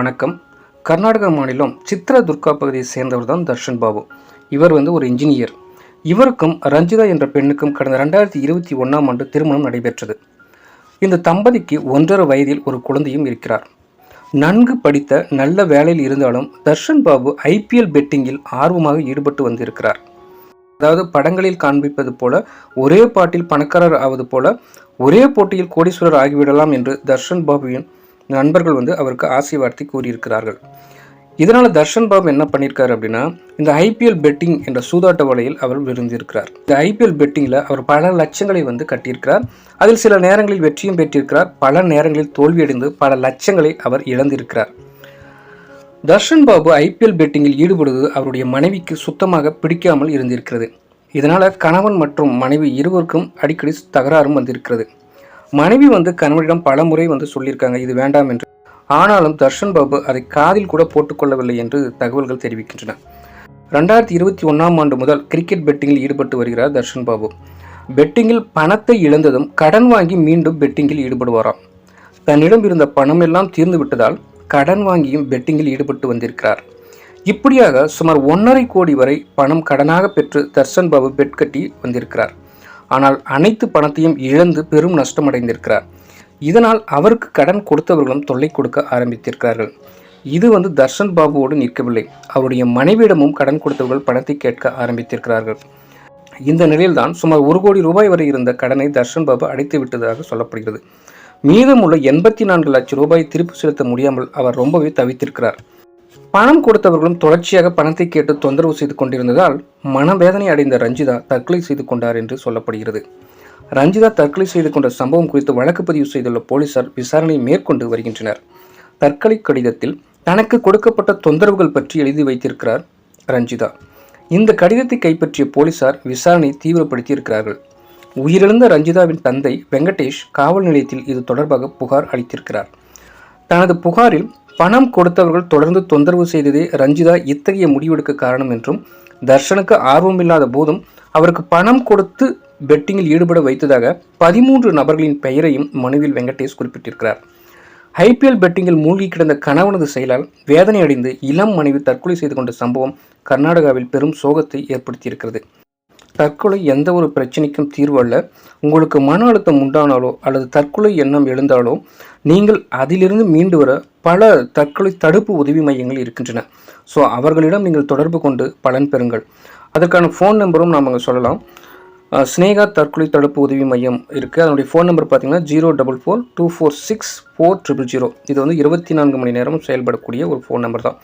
வணக்கம். கர்நாடக மாநிலம் சித்ரதுர்கா பகுதியை சேர்ந்தவர் தான் தர்ஷன் பாபு. இவர் வந்து ஒரு இன்ஜினியர் இவருக்கும் ரஞ்சிதா என்ற பெண்ணுக்கும் கடந்த ரெண்டாயிரத்தி இருபத்தி ஒன்றாம் ஆண்டு திருமணம் நடைபெற்றது. இந்த தம்பதிக்கு ஒன்றரை வயதில் ஒரு குழந்தையும் இருக்கிறார். நன்கு படித்த நல்ல வேலையில் இருந்தாலும் தர்ஷன் பாபு ஐபிஎல் பெட்டிங்கில் ஆர்வமாக ஈடுபட்டு வந்திருக்கிறார். அதாவது படங்களில் காண்பிப்பது போல ஒரே பாட்டில் பணக்காரர் ஆவது போல ஒரே போட்டியில் கோடீஸ்வரர் ஆகிவிடலாம் என்று தர்ஷன் பாபுவின் நண்பர்கள் வந்து அவருக்கு ஆசை கூறியிருக்கிறார்கள். இதனால் தர்ஷன் பாபு என்ன பண்ணியிருக்காரு அப்படின்னா இந்த ஐபிஎல் பெட்டிங் என்ற சூதாட்ட வலையில் அவர் விருந்திருக்கிறார். இந்த ஐபிஎல் பெட்டிங்கில் அவர் பல லட்சங்களை வந்து கட்டியிருக்கிறார். அதில் சில நேரங்களில் வெற்றியும் பெற்றிருக்கிறார். பல நேரங்களில் தோல்வியடைந்து பல லட்சங்களை அவர் இழந்திருக்கிறார். தர்ஷன் பாபு ஐபிஎல் பெட்டிங்கில் ஈடுபடுவது அவருடைய மனைவிக்கு சுத்தமாக பிடிக்காமல் இருந்திருக்கிறது. இதனால் கணவன் மற்றும் மனைவி இருவருக்கும் அடிக்கடி தகராறும் வந்திருக்கிறது. மனைவி வந்து கணவனிடம் பல முறை வந்து சொல்லியிருக்காங்க இது வேண்டாம் என்று. ஆனாலும் தர்ஷன் பாபு அதை காதில் கூட போட்டுக்கொள்ளவில்லை என்று தகவல்கள் தெரிவிக்கின்றன. ரெண்டாயிரத்தி இருபத்தி ஒன்றாம் ஆண்டு முதல் கிரிக்கெட் பெட்டிங்கில் ஈடுபட்டு வருகிறார் தர்ஷன் பாபு. பெட்டிங்கில் பணத்தை இழந்ததும் கடன் வாங்கி மீண்டும் பெட்டிங்கில் ஈடுபடுவாராம். தன்னிடம் இருந்த பணம் எல்லாம் தீர்ந்து விட்டதால் கடன் வாங்கியும் பெட்டிங்கில் ஈடுபட்டு வந்திருக்கிறார். இப்படியாக சுமார் ஒன்றரை கோடி வரை பணம் கடனாக பெற்று தர்ஷன் பாபு பெட் கட்டி வந்திருக்கிறார். ஆனால் அனைத்து பணத்தையும் இழந்து பெரும் நஷ்டமடைந்திருக்கிறார். இதனால் அவருக்கு கடன் கொடுத்தவர்களும் தொல்லை கொடுக்க ஆரம்பித்திருக்கிறார்கள். இது வந்து தர்ஷன் பாபுவோடு நிற்கவில்லை. அவருடைய மனைவியிடமும் கடன் கொடுத்தவர்கள் பணத்தை கேட்க ஆரம்பித்திருக்கிறார்கள். இந்த நிலையில்தான் சுமார் ஒரு கோடி ரூபாய் வரை இருந்த கடனை தர்ஷன் பாபு அடைத்து விட்டதாக சொல்லப்படுகிறது. மீதமுள்ள எண்பத்தி நான்கு லட்சம் ரூபாய் திருப்பி செலுத்த முடியாமல் அவர் ரொம்பவே தவித்திருக்கிறார். பணம் கொடுத்தவர்களும் தொடர்ச்சியாக பணத்தை கேட்டு தொந்தரவு செய்து கொண்டிருந்ததால் மனவேதனை அடைந்த ரஞ்சிதா தற்கொலை செய்து கொண்டார் என்று சொல்லப்படுகிறது. ரஞ்சிதா தற்கொலை செய்து கொண்ட சம்பவம் குறித்து வழக்கு பதிவு செய்துள்ள போலீசார் விசாரணை மேற்கொண்டு வருகின்றனர். தற்கொலை கடிதத்தில் தனக்கு கொடுக்கப்பட்ட தொந்தரவுகள் பற்றி எழுதி வைத்திருக்கிறார் ரஞ்சிதா. இந்த கடிதத்தை கைப்பற்றிய போலீசார் விசாரணை தீவிரப்படுத்தி இருக்கிறார்கள் உயிரிழந்த ரஞ்சிதாவின் தந்தை வெங்கடேஷ் காவல் நிலையத்தில் இது தொடர்பாக புகார் அளித்திருக்கிறார். தனது புகாரில் பணம் கொடுத்தவர்கள் தொடர்ந்து தொந்தரவு செய்ததே ரஞ்சிதா இத்தகைய முடிவெடுக்க காரணம் என்றும் தர்ஷனுக்கு ஆர்வமில்லாத போதும் அவருக்கு பணம் கொடுத்து பெட்டிங்கில் ஈடுபட வைத்ததாக பதிமூன்று நபர்களின் பெயரையும் மனுவில் வெங்கடேஷ் குறிப்பிட்டிருக்கிறார். ஐபிஎல் பெட்டிங்கில் மூழ்கி கிடந்த கணவனது செயலால் வேதனை அடைந்து இளம் மனைவி தற்கொலை செய்து கொண்ட சம்பவம் கர்நாடகாவில் பெரும் சோகத்தை ஏற்படுத்தியிருக்கிறது. தற்கொலை எந்த ஒரு பிரச்சனைக்கும் தீர்வு அல்ல. உங்களுக்கு மன அழுத்தம் உண்டானாலோ அல்லது தற்கொலை எண்ணம் எழுந்தாலோ நீங்கள் அதிலிருந்து மீண்டு வர பல தற்கொலை தடுப்பு உதவி மையங்கள் இருக்கின்றன. ஸோ அவர்களிடம் நீங்கள் தொடர்பு கொண்டு பலன் பெறுங்கள். அதற்கான ஃபோன் நம்பரும் நாம் அங்கே சொல்லலாம். ஸ்னேகா தற்கொலை தடுப்பு உதவி மையம் இருக்குது அதனுடைய ஃபோன் நம்பர் பார்த்தீங்கன்னா zero double four two four six four triple zero இது வந்து இருபத்தி நான்கு மணி நேரம் செயல்படக்கூடிய ஒரு ஃபோன் நம்பர் தான்.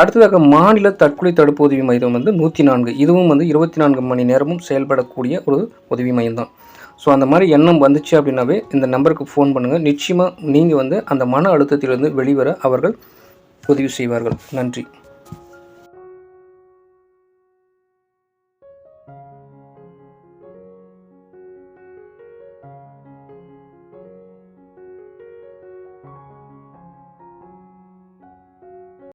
அடுத்ததாக மாநில தற்கொலை தடுப்பு உதவி மையம் வந்து நூற்றி நான்கு. இதுவும் வந்து இருபத்தி நான்கு மணி நேரமும் செயல்படக்கூடிய ஒரு உதவி மையம் தான். ஸோ அந்த மாதிரி எண்ணம் வந்துச்சு அப்படின்னாவே இந்த நம்பருக்கு ஃபோன் பண்ணுங்கள் நிச்சயமாக நீங்கள் வந்து அந்த மன அழுத்தத்திலிருந்து வெளிவர அவர்கள் உதவி செய்வார்கள். நன்றி.